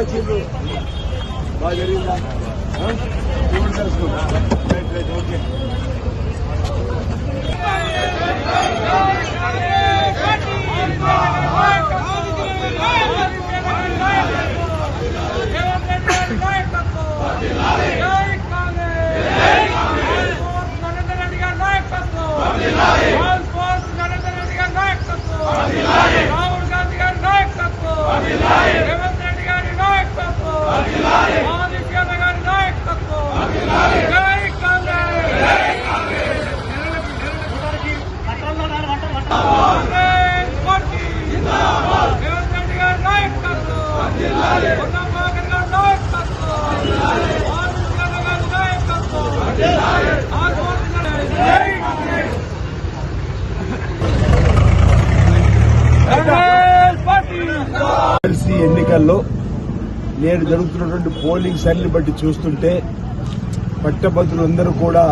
ఆర్మూర్ ఆర్మూర్ ఎప్పుడు వచ్చిండ్రు? బాగా జరిగిందా ఆ? ఇప్పుడు తెలుసుకున్నా right right okay Rahul Gandhi గారి నాయకత్వం రేవంత్ రెడ్డి గారి నాయకత్వం ఆదిత్య గారి నాయకత్వం జై కాంగ్రెస్ కాంగ్రెస్ పార్టీ రేవంత్ రెడ్డి గారి నాయకత్వం పొన్నం ప్రభాకర్ గారి నాయకత్వం ఆదిత్య గారి నాయకత్వం ఆదివాసీ గారి జై కాంగ్రెస్ కాంగ్రెస్ పార్టీ ఎమ్మెల్సీ ఎన్నికల్లో నేడు జరుగుతున్నటువంటి పోలింగ్ సరిని బట్టి చూస్తుంటే పట్టభద్రులందరూ కూడా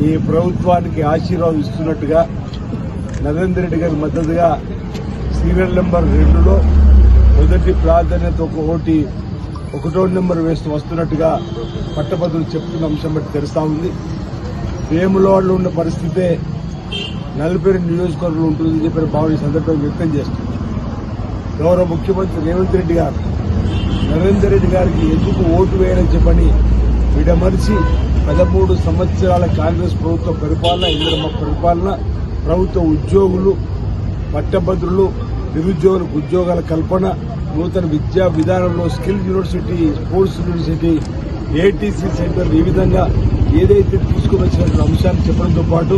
ఈ ప్రభుత్వానికి ఆశీర్వాదం ఇస్తున్నట్టుగా నరేందర్ రెడ్డి గారి మద్దతుగా సీరియల్ నెంబర్ రెండులో మొదటి ప్రాధాన్యత ఒక ఓటి ఒకటో నెంబర్ వేస్తూ వస్తున్నట్టుగా పట్టభద్రులు చెప్తున్న అంశం బట్టి తెలుస్తా ఉంది. వేములవాడలో ఉన్న పరిస్థితే నలభై రెండు నియోజకవర్గంలో ఉంటుందని చెప్పిన భావన సందర్భంగా వ్యక్తం చేస్తుంది గౌరవ ముఖ్యమంత్రి రేవంత్ రెడ్డి గారు నరేందర్ రెడ్డి గారికి ఎందుకు ఓటు వేయాలని చెప్పని విడమరిచి పదమూడు సంవత్సరాల కాంగ్రెస్ ప్రభుత్వ పరిపాలన ఇంద్రమ్మ పరిపాలన ప్రభుత్వ ఉద్యోగులు పట్టభద్రులు నిరుద్యోగులకు ఉద్యోగాల కల్పన నూతన విద్యా విధానంలో skill university sports university ATC center ఈ విధంగా ఏదైతే తీసుకువచ్చినటువంటి అంశాన్ని చెప్పడంతో పాటు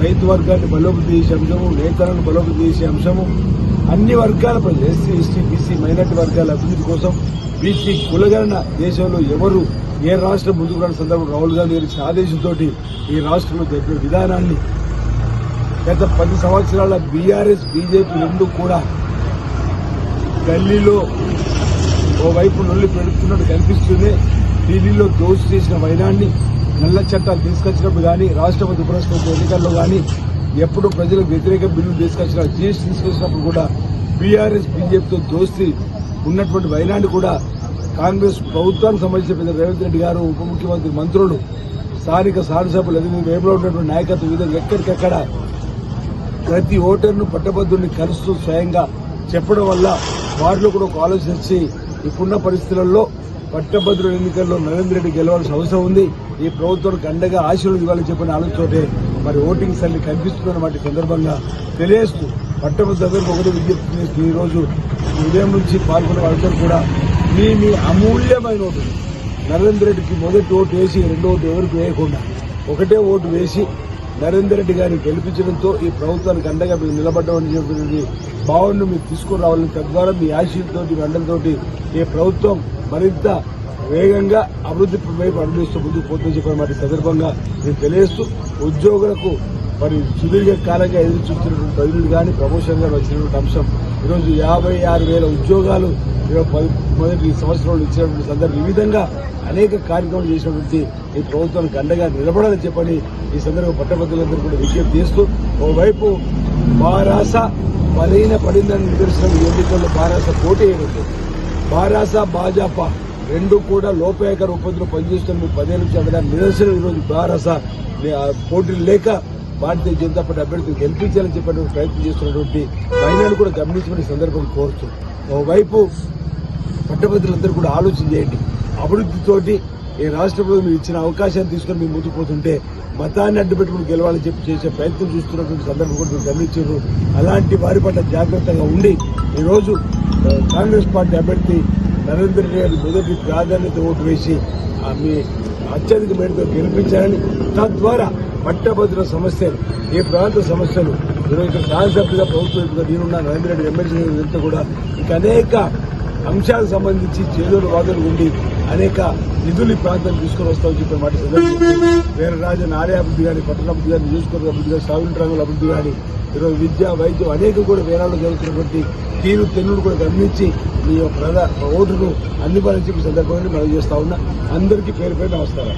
రైతు వర్గాన్ని బలోపతి చేసే అంశము నేతలను బలోపతి చేసే అంశము అన్ని వర్గాల ప్రజలు ఎస్సీ ఎస్టీ బీసీ మైనార్టీ వర్గాల అభివృద్ధి కోసం బీసీ కులగణన దేశంలో ఎవరు ఏ రాష్ట్రం ముందుకు రాని సందర్భంలో రాహుల్ గాంధీ గారి ఆదేశంతో ఈ రాష్ట్రంలో జరిపిన విధానాన్ని గత పది సంవత్సరాల బీఆర్ఎస్ బీజేపీ రెండు కూడా ఢిల్లీలో ఓవైపు నొల్లి పెడుతున్నట్టు కనిపిస్తుంది. ఢిల్లీలో దోషి చేసిన వైనాన్ని నల్ల చట్టాలు తీసుకొచ్చినప్పుడు కానీ రాష్ట్రపతి ఉపరాష్ట్రపతి ఎన్నికల్లో కానీ ఎప్పుడు ప్రజలకు వ్యతిరేక బిల్లులు తీసుకొచ్చిన జీఎస్టీ తీసుకొచ్చినప్పుడు కూడా బీఆర్ఎస్ బీజేపీతో దోస్తి ఉన్నటువంటి వైనాన్ని కూడా కాంగ్రెస్ ప్రభుత్వానికి సంబంధించిన పెద్ద రేవంత్ రెడ్డి గారు ఉప ముఖ్యమంత్రి మంత్రులు స్థానిక శాసనసభ్యులు అదే వేపులో ఉన్నటువంటి నాయకత్వం విధంగా ఎక్కడికెక్కడ ప్రతి ఓటర్ను పట్టభద్రుని కలుస్తూ స్వయంగా చెప్పడం వల్ల వారిలో కూడా ఒక ఆలోచన వచ్చి ఇప్పుడున్న పరిస్థితులలో పట్టభద్రుల ఎన్నికల్లో నరేంద్ర రెడ్డి గెలవాల్సిన అవసరం ఉంది. ఈ ప్రభుత్వానికి అండగా ఆశీర్వాదం ఇవ్వాలని చెప్పిన ఆలోచనతోటే మరి ఓటింగ్ సల్లి కనిపిస్తుందన్నమాట వాటి సందర్భంగా తెలియజేస్తూ పట్టభద్రులకు ఒకటి విజ్ఞప్తి చేస్తూ ఈరోజు ఉదయం నుంచి పాల్గొన్న వాళ్ళందరూ కూడా మీ మీ అమూల్యమైన ఓటు. నరేంద్ర రెడ్డికి మొదటి ఓటు వేసి రెండో ఓటు ఎవరికి వేయకుండా ఒకటే ఓటు వేసి నరేందర్ రెడ్డి గారిని గెలిపించడంతో ఈ ప్రభుత్వానికి అండగా మీరు నిలబడ్డామని చెప్పినది భావనను మీరు తీసుకుని రావాలని తద్వారా మీ ఆశీర్తో మీ అండలతోటి ఈ ప్రభుత్వం మరింత వేగంగా అభివృద్ధి వైపు అడుగుస్తూ ముందుకు పోతుందని చెప్పిన మాట సందర్భంగా నేను తెలియజేస్తూ ఉద్యోగులకు మరి సుదీర్ఘ కాలంగా ఎదురు చూస్తున్నటువంటి బదిలీలు కానీ ప్రమోషన్ కానీ వచ్చినటువంటి అంశం. ఈరోజు యాభై ఆరు వేల ఉద్యోగాలు మొదటి సంవత్సరంలో ఇచ్చినటువంటి సందర్భం. ఈ విధంగా అనేక కార్యక్రమాలు చేసినటువంటి ఈ ప్రభుత్వానికి అండగా నిలబడాలని చెప్పని ఈ సందర్భంగా పట్టభద్రులందరూ కూడా విజ్ఞప్తి చేస్తూ ఓవైపు బారాస బలహీన పడిందని నిదర్శనం ఈ ఎన్నికల్లో బారాస పోటీ అయినట్టు బారాస భాజపా రెండు కూడా లోపాయక రూపంలో పనిచేస్తున్న పదేళ్ళ నుంచి అక్కడ నిదర్శనం ఈరోజు బారాస పోటీలు లేక భారతీయ జనతా పార్టీ అభ్యర్థులు గెలిపించాలని చెప్పినటువంటి ప్రయత్నం చేస్తున్నటువంటి మహిళలు కూడా గమనించిన ఈ సందర్భం కోరుతూ. ఓవైపు పట్టభద్రులందరూ కూడా ఆలోచన చేయండి. అభివృద్ధితోటి ఈ రాష్ట్ర ప్రభుత్వం మీరు ఇచ్చిన అవకాశాన్ని తీసుకొని మీరు ముందుకు పోతుంటే మతాన్ని అడ్డుపెట్టుకుని గెలవాలని చెప్పి చేసే ప్రయత్నం చూస్తున్నటువంటి సందర్భం కూడా మీరు గమనించారు. అలాంటి వారి పట్ల జాగ్రత్తగా ఉండి ఈరోజు కాంగ్రెస్ పార్టీ అభ్యర్థి నరేంద్ర గారి మొదటి ప్రాధాన్యత ఓటు వేసి ఆ, మీ అత్యధిక మేరతో గెలిపించాలని తద్వారా పట్టభద్రుల సమస్యలు ఏ ప్రాంత సమస్యలు ఈరోజు ఇక్కడ ప్రభుత్వం నేనున్న నరేంద్ర రెడ్డి ఎమ్మెల్సీ కూడా ఇంకా అనేక అంశాలకు సంబంధించి చేదోడు వాదనలు ఉండి అనేక నిధులు ఈ ప్రాంతానికి తీసుకొని వస్తామని చెప్పిన మాట సందర్భంగా వేరే రాజు నార్యాభివృద్ధి కానీ పట్టణాభివృద్ధి కానీ నియోజకవర్గ అభివృద్ధి కానీ సాగునీటి రంగుల అభివృద్ధి కానీ ఈరోజు విద్య వైద్యం అనేక కూడా వేరాలు జరుగుతున్నటువంటి తీరు తెన్నులు కూడా గమనించి మీ యొక్క ప్రధా ఓటును అందుబాటుని చెప్పి సందర్భంగా మనం చేస్తా ఉన్నా. అందరికీ పేరు పేరు నమస్కారం